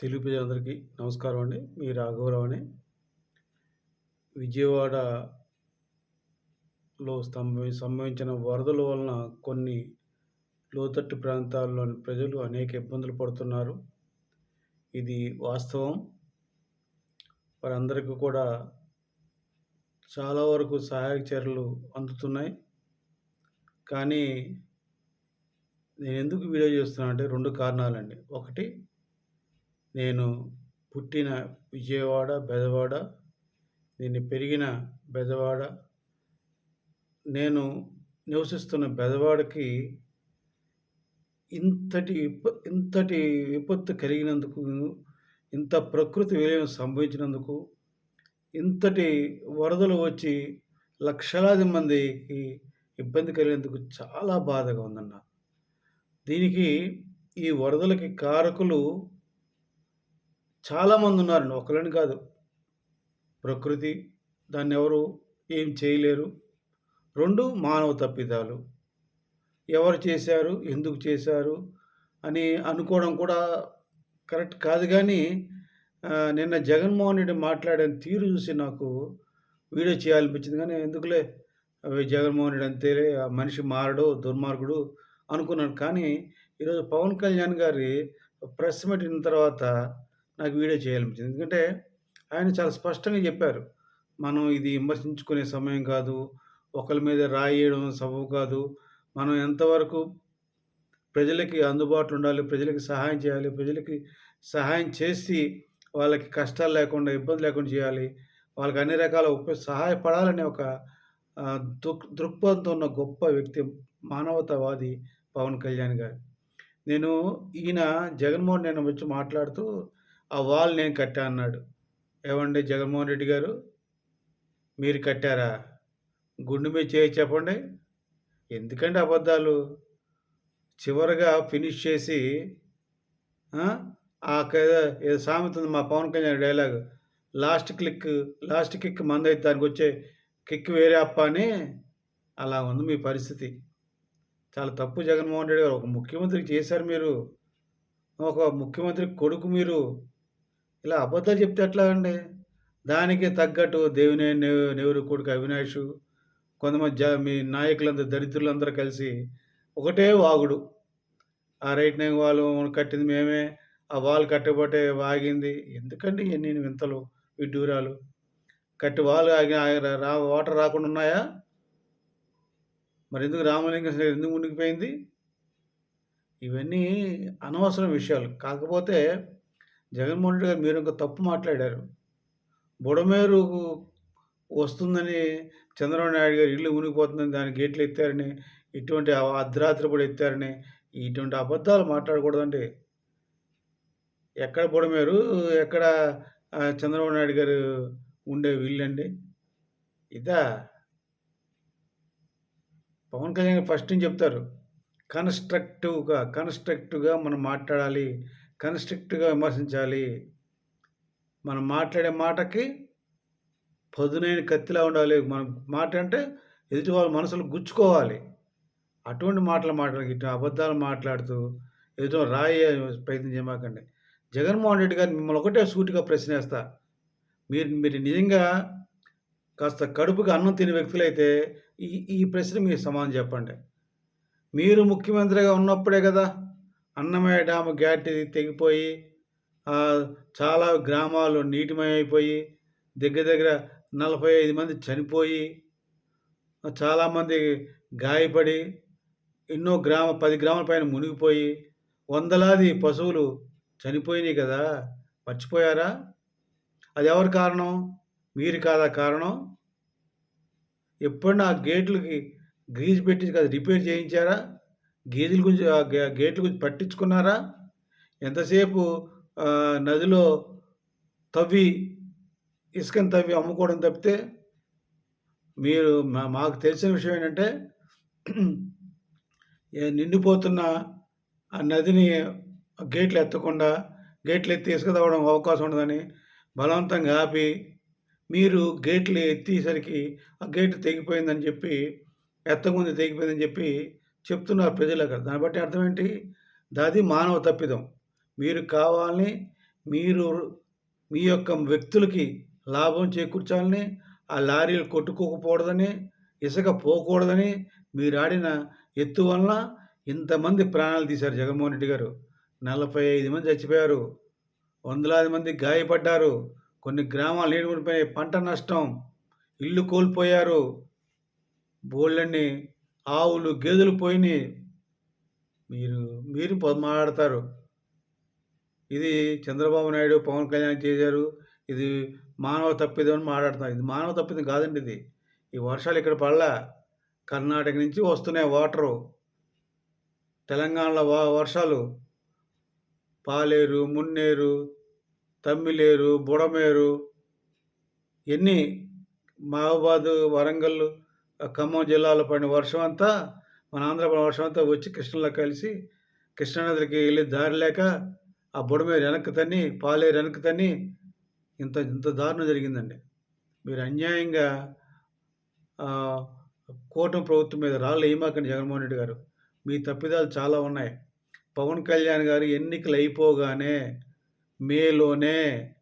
తెలుగు ప్రజలందరికీ నమస్కారం అండి. మీ రాఘవరావు అని. విజయవాడలో స్తంభ సంభవించిన వరదల వలన కొన్ని లోతట్టు ప్రాంతాల్లోని ప్రజలు అనేక ఇబ్బందులు పడుతున్నారు. ఇది వాస్తవం. వారందరికీ కూడా చాలా వరకు సహాయక చర్యలు అందుతున్నాయి. కానీ నేను ఎందుకు వీడియో చేస్తున్నా అంటే రెండు కారణాలండి. ఒకటి నేను పుట్టిన విజయవాడ బెజవాడ నేను పెరిగిన బెజవాడ నేను నివసిస్తున్న బెజవాడకి ఇంతటి విప ఇంతటి విపత్తు కలిగినందుకు ఇంత ప్రకృతి విలయం సంభవించినందుకు ఇంతటి వరదలు వచ్చి లక్షలాది మందికి ఇబ్బంది కలిగినందుకు చాలా బాధగా ఉందన్న. దీనికి ఈ వరదలకి కారకులు చాలామంది ఉన్నారండి ఒకళ్ళని కాదు. ప్రకృతి దాన్ని ఎవరు ఏం చేయలేరు. రెండు మానవ తప్పిదాలు. ఎవరు చేశారు? ఎందుకు చేశారు? అని అనుకోవడం కూడా కరెక్ట్ కాదు కానీ నిన్న జగన్మోహన్ రెడ్డి మాట్లాడిన తీరు చూసి నాకు వీడియో చేయాలనిపించింది. కానీ ఎందుకులే? అవి జగన్మోహన్ రెడ్డి అంతేలే ఆ మనిషి మారడు దుర్మార్గుడు అనుకున్నాను. కానీ ఈరోజు పవన్ కళ్యాణ్ గారి ప్రెస్ మీట్ అయిన తర్వాత నాకు వీడియో చేయాలనిపించింది. ఎందుకంటే ఆయన చాలా స్పష్టంగా చెప్పారు. మనం ఇది విమర్శించుకునే సమయం కాదు. ఒకరి మీద రాయడం సబబు కాదు. మనం ఎంతవరకు ప్రజలకి అందుబాటులో ఉండాలి ప్రజలకి సహాయం చేయాలి ప్రజలకి సహాయం చేసి వాళ్ళకి కష్టాలు లేకుండా ఇబ్బంది లేకుండా చేయాలి. వాళ్ళకి అన్ని రకాల ఉప సహాయపడాలనే ఒక దృక్ దృక్పథంతో ఉన్న గొప్ప వ్యక్తి మానవతావాది పవన్ కళ్యాణ్ గారు. నేను ఈయన జగన్మోహన్ నేను వచ్చి మాట్లాడుతూ ఆ వాల్ నేను కట్టా అన్నాడు. ఏమండి జగన్మోహన్ రెడ్డి గారు? మీరు కట్టారా? గుండు మీద చేయి చెప్పండి. ఎందుకంటే అబద్ధాలు? చివరిగా ఫినిష్ చేసి ఆ, క- ఏదో సామెత ఉంది మా Pawan Kalyan dialogue. Last click last kick మందైతే దానికి వచ్చే కిక్ వేరే అప్ప అని. అలా ఉంది మీ పరిస్థితి. చాలా తప్పు జగన్మోహన్ రెడ్డి గారు. ఒక ముఖ్యమంత్రికి చేశారు మీరు. ఒక ముఖ్యమంత్రి కొడుకు మీరు. ఇలా అబద్ధాలు చెప్తే ఎట్లా అండి? దానికి తగ్గట్టు దేవుని నెవరు కొడుకు అవినాష్ కొంతమంది జ మీ నాయకులందరూ దరిద్రులందరూ కలిసి ఒకటే వాగుడు. ఆ రైట్ నెంగ్ వాళ్ళు కట్టింది మేమే ఆ వాల్ కట్టబోటే వాగింది. ఎందుకండి ఎన్ని వింతలు విడ్డూరాలు? కట్టి వాళ్ళు ఆగి రా వాటర్ రాకుండా ఉన్నాయా? మరి ఎందుకు రామలింగం ఎందుకు మునిగిపోయింది? ఇవన్నీ అనవసరం విషయాలు. కాకపోతే జగన్మోహన్ రెడ్డి గారు మీరు ఇంకా తప్పు మాట్లాడారు. బుడమేరు వస్తుందని చంద్రబాబు నాయుడు గారు ఇల్లు మునిగిపోతుందని దాని గేట్లు ఎత్తారని ఇటువంటి అర్ధరాత్రి కూడా ఎత్తారని ఇటువంటి అబద్ధాలు మాట్లాడకూడదండి ఎక్కడ బుడమేరు ఎక్కడ చంద్రబాబు నాయుడు గారు ఉండే వీళ్ళండి? అండి ఇదా? పవన్ కళ్యాణ్ ఫస్ట్ నుంచి చెప్తారు కన్స్ట్రక్టివ్గా కన్స్ట్రక్టివ్గా మనం మాట్లాడాలి. కన్స్ట్రిక్ట్గా విమర్శించాలి. మనం మాట్లాడే మాటకి పదునైన కత్తిలా ఉండాలి. మనం మాట అంటే ఎదుటి వాళ్ళ మనసులు గుచ్చుకోవాలి. అటువంటి మాటలు మాట్లాడి ఇటు అబద్ధాలు మాట్లాడుతూ ఎదుటి రాయే ప్రయత్నం చేయమాకండి. జగన్మోహన్ రెడ్డి గారు మిమ్మల్ని ఒకటే సూటిగా ప్రశ్నేస్తా. మీరు మీరు నిజంగా కాస్త కడుపుకి అన్నం తినే వ్యక్తులైతే ఈ ఈ ప్రశ్న మీరు సమాధానం చెప్పండి. మీరు ముఖ్యమంత్రిగా ఉన్నప్పుడే కదా అన్నమయ్య డ్యామ్ గ్యాట్ తెగిపోయి చాలా గ్రామాలు నీటిమయమైపోయి దగ్గర దగ్గర నలభై ఐదు మంది చనిపోయి చాలామంది గాయపడి ఎన్నో గ్రామ పది గ్రామాల పైన మునిగిపోయి వందలాది పశువులు చనిపోయినాయి కదా. మర్చిపోయారా? అది ఎవరి కారణం? మీరు కాదా కారణం? ఎప్పుడన్నా ఆ గేట్లకి గ్రీజ్ పెట్టి కదా రిపేర్ చేయించారా? గేదెల గురించి గేట్ల గురించి పట్టించుకున్నారా? ఎంతసేపు నదిలో తవ్వి ఇసుకని తవ్వి అమ్ముకోవడం తప్పితే మీరు మా మాకు తెలిసిన విషయం ఏంటంటే నిండిపోతున్న ఆ నదిని గేట్లు ఎత్తకుండా గేట్లు ఎత్తి ఇసుక తవ్వడం అవకాశం ఉండదని బలవంతంగా ఆపి మీరు గేట్లు ఎత్తేసరికి ఆ గేట్ తెగిపోయిందని చెప్పి ఎత్తముందు తెగిపోయిందని చెప్పి చెప్తున్నారు ప్రజలు అక్కడ. దాన్ని బట్టి అర్థం ఏంటి? దాది మానవ తప్పిదం. మీరు కావాలని మీరు మీ యొక్క వ్యక్తులకి లాభం చేకూర్చాలని ఆ లారీలు కొట్టుకోకపోకూడదని ఇసుక పోకూడదని మీరు ఆడిన ఎత్తు వలన ఇంతమంది ప్రాణాలు తీశారు జగన్మోహన్ రెడ్డి గారు. నలభై ఐదు మంది చచ్చిపోయారు. వందలాది మంది గాయపడ్డారు. కొన్ని గ్రామాలు నీడుముడిపోయి పంట నష్టం. ఇల్లు కోల్పోయారు. బోళ్ళని ఆవులు గేదెలు పోయినాయి మీరు మీరు మాట్లాడతారు. ఇది చంద్రబాబు నాయుడు పవన్ కళ్యాణ్ చేశారు. ఇది మానవ తప్పిదం అని మాట్లాడుతున్నారు. ఇది మానవ తప్పిదం కాదండి ఇది. ఈ వర్షాలు ఇక్కడ పడలా. కర్ణాటక నుంచి వస్తున్నాయి వాటరు. తెలంగాణలో వా వర్షాలు. పాలేరు మున్నేరు తమ్మిలేరు బుడమేరు ఎన్ని మహబాద్ వరంగల్ ఖమ్మం జిల్లాలో పడిన వర్షం అంతా మన ఆంధ్ర వర్షం అంతా వచ్చి కృష్ణలో కలిసి కృష్ణానదికి వెళ్ళి దారి లేక ఆ బుడమేరు వెనక్కి తన్ని పాలేరు వెనక్కి తన్ని ఇంత ఇంత దారుణం జరిగిందండి. మీరు అన్యాయంగా కూటమి ప్రభుత్వం మీద రాళ్ళు వేయమాకండి జగన్మోహన్ రెడ్డి గారు. మీ తప్పిదాలు చాలా ఉన్నాయి. పవన్ కళ్యాణ్ గారు ఎన్నికలు అయిపోగానే మేలోనే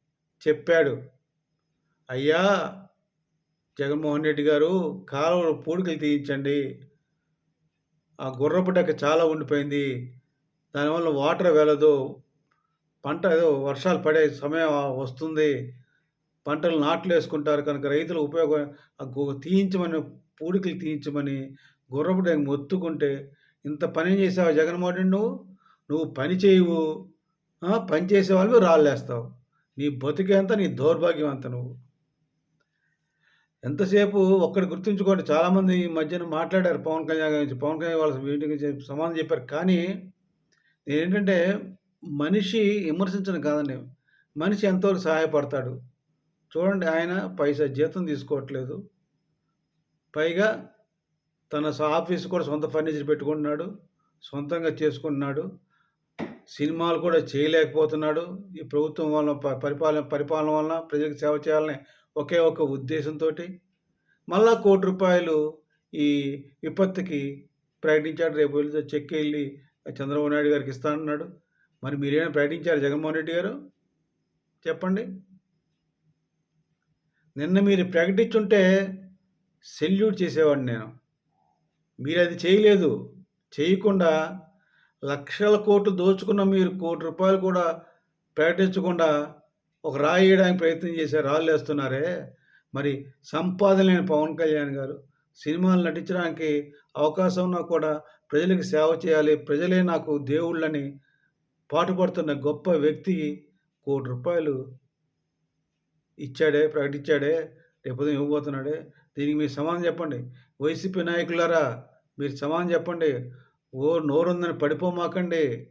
చెప్పాడు అయ్యా జగన్మోహన్ రెడ్డి గారు కాలువలు పూడికలు తీయించండి. ఆ గుర్రపు డెక్క చాలా ఉండిపోయింది. దానివల్ల వాటర్ వెళ్ళదు పంట ఏదో వర్షాలు పడే సమయం వస్తుంది. పంటలు నాట్లు వేసుకుంటారు కనుక రైతులు ఉపయోగం ఆ తీయించమని పూడికలు తీయించమని గుర్రపు డెక్క మొత్తుకుంటే ఇంత పని చేసావు జగన్మోహన్ రెడ్డి నువ్వు? నువ్వు పని చేయవు. పని చేసే వాళ్ళు రాళ్ళేస్తావు నీ బతికేంత నీ దౌర్భాగ్యం అంత నువ్వు? ఎంతసేపు ఒక్కటి గుర్తుంచుకోండి. చాలామంది ఈ మధ్యన మాట్లాడారు పవన్ కళ్యాణ్ గురించి. పవన్ కళ్యాణ్ వాళ్ళ మీటింగ్ సమాధానం చెప్పారు. కానీ ఏంటంటే మనిషి విమర్శించడం కాదండి. మనిషి ఎంతవరకు సహాయపడతాడు? చూడండి ఆయన పైసా జీతం తీసుకోవట్లేదు. పైగా తన ఆఫీస్ కూడా సొంత ఫర్నిచర్ పెట్టుకుంటున్నాడు. సొంతంగా చేసుకుంటున్నాడు. సినిమాలు కూడా చేయలేకపోతున్నాడు. ఈ ప్రభుత్వం వలన ప- పరిపాలన పరిపాలన వలన ప్రజలకు సేవ చేయాలని ఒకే ఒక ఉద్దేశంతో మళ్ళా కోటి రూపాయలు ఈ విపత్తుకి ప్రకటించాడు. రేపు వెళ్ళి చెక్ వెళ్ళి చంద్రబాబు నాయుడు గారికి ఇస్తానన్నాడు మరి మీరేమైనా ప్రకటించారు జగన్మోహన్ రెడ్డి గారు? చెప్పండి. నిన్న మీరు ప్రకటించుంటే సెల్యూట్ చేసేవాడిని నేను. మీరు అది చేయలేదు. చేయకుండా లక్షల కోట్లు దోచుకున్న మీరు కోటి రూపాయలు కూడా ప్రకటించకుండా ఒక రాయి వేయడానికి ప్రయత్నం చేసే రాళ్ళు వేస్తున్నారే. మరి సంపాదన లేని పవన్ కళ్యాణ్ గారు సినిమాలు నటించడానికి అవకాశం ఉన్నా కూడా ప్రజలకు సేవ చేయాలి. ప్రజలే నాకు దేవుళ్ళని పాటుపడుతున్న గొప్ప వ్యక్తి కోటి రూపాయలు ఇచ్చాడే ప్రకటించాడే రేపు ఇవ్వబోతున్నాడే. దీనికి మీరు సమాధానం చెప్పండి. వైసీపీ నాయకులారా మీరు సమాధానం చెప్పండి. ఓ నోరుందని పడిపోమాకండి.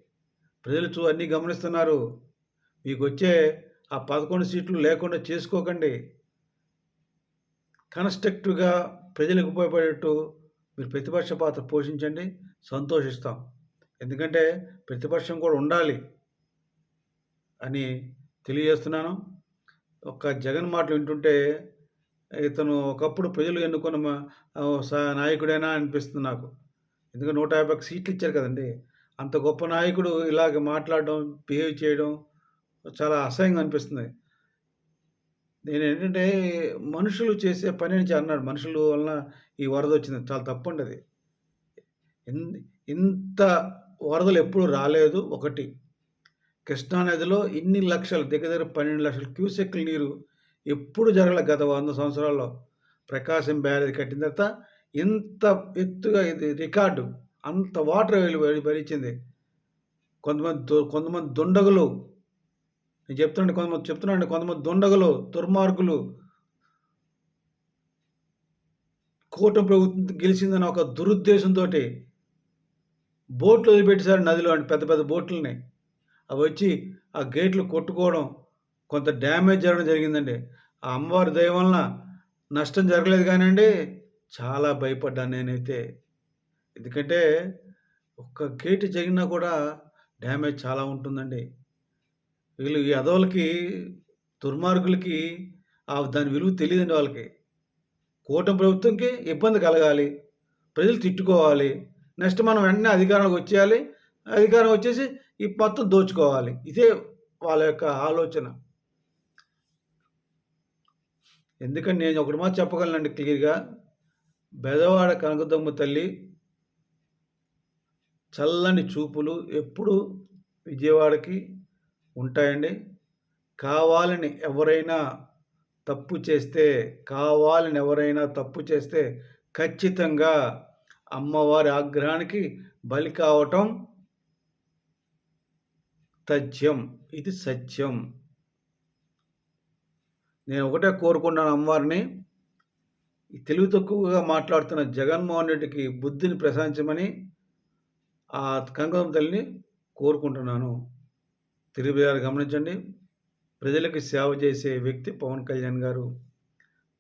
ప్రజలు చూ అన్నీ గమనిస్తున్నారు. మీకు వచ్చే ఆ పదకొండు సీట్లు లేకుండా చేసుకోకండి. కన్స్ట్రక్టివ్గా ప్రజలకు ఉపయోగపడేట్టు మీరు ప్రతిపక్ష పాత్ర పోషించండి. సంతోషిస్తాం. ఎందుకంటే ప్రతిపక్షం కూడా ఉండాలి అని తెలియజేస్తున్నాను. ఒక జగన్ మాటలు వింటుంటే ఇతను ఒకప్పుడు ప్రజలు ఎన్నుకున్న మా- స- నాయకుడేనా అనిపిస్తుంది నాకు. ఎందుకంటే నూట యాభై సీట్లు ఇచ్చారు కదండి. అంత గొప్ప నాయకుడు ఇలాగ మాట్లాడడం బిహేవ్ చేయడం చాలా అసహ్యంగా అనిపిస్తుంది. నేను ఏంటంటే మనుషులు చేసే పని నుంచి అన్నాడు. మనుషుల వలన ఈ వరద వచ్చింది. చాలా తప్పండి అది. ఇంత వరదలు ఎప్పుడు రాలేదు. ఒకటి కృష్ణానదిలో ఇన్ని లక్షలు దగ్గర దగ్గర పన్నెండు లక్షల క్యూసెక్ల నీరు ఎప్పుడు జరగలే గత వంద సంవత్సరాల్లో. ప్రకాశం బ్యారేజ్ కట్టిన తర్వాత ఇంత ఎత్తుగా ఇది రికార్డు. అంత వాటర్ వెళ్ళి భరించింది కొంతమంది దు- కొంతమంది దుండగులు నేను చెప్తున్నాను కొంతమంది చెప్తున్నాను కొంతమంది దుండగులు దుర్మార్గులు. కూటమి ప్రభుత్వం గెలిచిందని ఒక దురుద్దేశంతో బోట్లు వదిలిపెట్టేశారు నదిలో అంటే పెద్ద పెద్ద బోట్లని. అవి వచ్చి ఆ గేట్లు కొట్టుకోవడం కొంత డ్యామేజ్ జరగడం జరిగిందండి. ఆ అమ్మవారి దయ వలన నష్టం జరగలేదు కానివ్వండి చాలా భయపడ్డాను నేనైతే. ఎందుకంటే ఒక్క గేట్ జరిగినా కూడా డ్యామేజ్ చాలా ఉంటుందండి. వీళ్ళు ఈ అదవులకి దుర్మార్గులకి ఆ దాని విలువ తెలియదండి వాళ్ళకి. కూటమి ప్రభుత్వంకి ఇబ్బంది కలగాలి. ప్రజలు తిట్టుకోవాలి. నెక్స్ట్ మనం వెంటనే అధికారంలోకి వచ్చేయాలి. అధికారం వచ్చేసి ఈ మొత్తం దోచుకోవాలి. ఇదే వాళ్ళ యొక్క ఆలోచన. ఎందుకంటే నేను ఒకటి మాత్రం చెప్పగలనండి క్లియర్‌గా. బెదవాడ కనకదమ్మ తల్లి చల్లని చూపులు ఎప్పుడూ విజయవాడకి ఉంటాయండి. కావాలని ఎవరైనా తప్పు చేస్తే, కావాలని ఎవరైనా తప్పు చేస్తే ఖచ్చితంగా అమ్మవారి ఆగ్రహానికి బలి కావటం తథ్యం. ఇది సత్యం. నేను ఒకటే కోరుకుంటున్నాను అమ్మవారిని. తెలుగు తక్కువగా మాట్లాడుతున్న జగన్మోహన్ రెడ్డికి బుద్ధిని ప్రసాదించమని ఆ కనకదుర్గమ్మ తల్లిని కోరుకుంటున్నాను. తెలుగువారు గమనించండి. ప్రజలకు సేవ చేసే వ్యక్తి పవన్ కళ్యాణ్ గారు.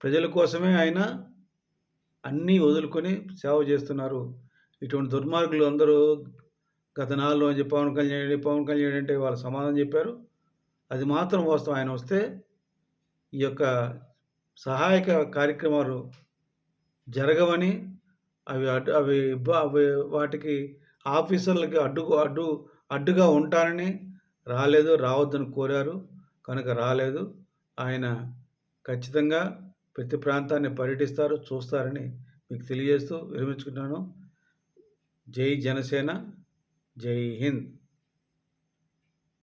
ప్రజల కోసమే ఆయన అన్నీ వదులుకొని సేవ చేస్తున్నారు. ఇటువంటి దుర్మార్గులు అందరూ గత 4 రోజులు పవన్ కళ్యాణ్, పవన్ కళ్యాణ్ అంటే వాళ్ళు సమాధానం చెప్పారు. అది మాత్రం వాస్తవం. ఆయన వస్తే ఈ యొక్క సహాయక కార్యక్రమాలు జరగవని అవి అడ్డు అవి అవి వాటికి ఆఫీసర్లకి అడ్డు అడ్డు అడ్డుగా ఉంటానని రాలేదు. రావద్దని కోరారు. కనుక రాలేదు. ఆయన ఖచ్చితంగా ప్రతి ప్రాంతాన్ని పర్యటిస్తారు. చూస్తారని మీకు తెలియజేస్తూ విరమించుకుంటున్నాను. జై జనసేన. జై హింద్.